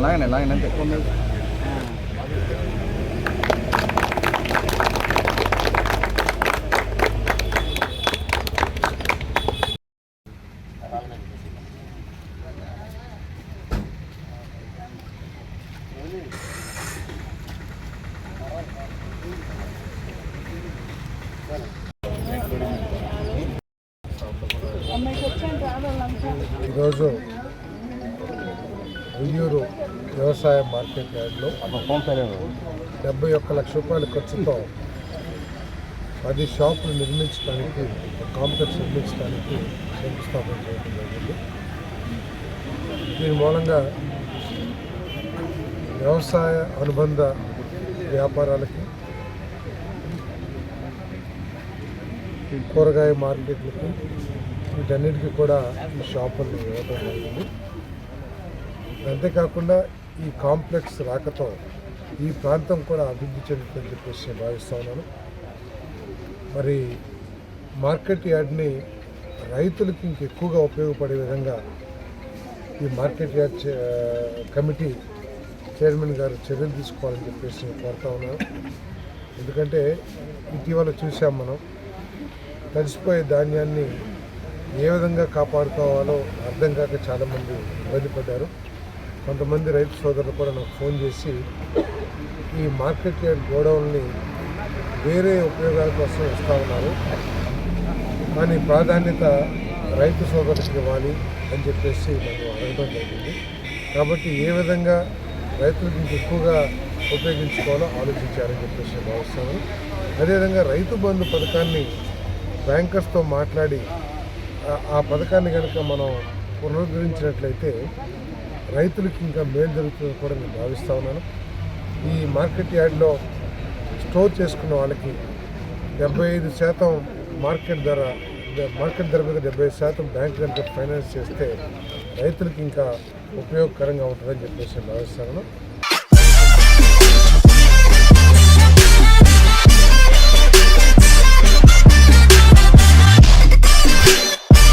లాగనే లాగనే అంతే. ఈరోజు ఉయ్యూరు వ్యవసాయ మార్కెట్ యార్డ్లో డెబ్బై ఒక్క లక్ష రూపాయల ఖర్చుతో పది షాపులు నిర్మించడానికి ఒక కాంప్లెక్స్ నిర్మించడానికి శంకుస్థాపన చేయడం జరిగింది. దీని మూలంగా వ్యవసాయ అనుబంధ వ్యాపారాలకి కూరగాయ మార్కెట్లకి వీటన్నిటికీ కూడా ఈ షాపులు ఇవ్వడం జరిగింది. అంతేకాకుండా ఈ కాంప్లెక్స్ రాకతో ఈ ప్రాంతం కూడా అభివృద్ధి చెందుతుందని చెప్పేసి నేను భావిస్తా ఉన్నాను. మరి మార్కెట్ యార్డ్ని రైతులకి ఇంకెక్కువగా ఉపయోగపడే విధంగా ఈ మార్కెట్ యార్డ్ చే- కమిటీ చైర్మన్ గారు చర్యలు తీసుకోవాలని చెప్పేసి నేను కోరుతా ఉన్నాను. ఎందుకంటే ఇటీవల చూసాం మనం తడిసిపోయే ధాన్యాన్ని ఏ విధంగా కాపాడుకోవాలో అర్థం కాక చాలామంది ఇబ్బంది పడ్డారు కొంతమంది రైతు సోదరులు కూడా నాకు ఫోన్ చేసి ఈ మార్కెట్ యార్డ్ గోడౌన్ని వేరే ఉపయోగాల కోసం ఇస్తూ ఉన్నారు. కానీ ప్రాధాన్యత రైతు సోదరులకు ఇవ్వాలి అని చెప్పేసి నన్ను అడగడం జరిగింది. కాబట్టి ఏ విధంగా రైతులకు ఇంక ఎక్కువగా ఉపయోగించుకోవాలో ఆలోచించారని చెప్పేసి భావిస్తాను అదేవిధంగా రైతు బంధు పథకాన్ని బ్యాంకర్స్తో మాట్లాడి ఆ- పథకాన్ని కనుక మనం పునరుద్ధరించినట్లయితే రైతులకి ఇంకా మేలు జరుగుతుందని కూడా నేను భావిస్తా ఉన్నాను. ఈ మార్కెట్ యార్డ్లో స్టోర్ చేసుకున్న వాళ్ళకి డెబ్బై ఐదు శాతం మార్కెట్ ధర మార్కెట్ ధర మీద డెబ్బై ఐదు శాతం బ్యాంక్ కనుక ఫైనాన్స్ చేస్తే రైతులకి ఇంకా ఉపయోగకరంగా ఉంటుందని చెప్పేసి భావిస్తాను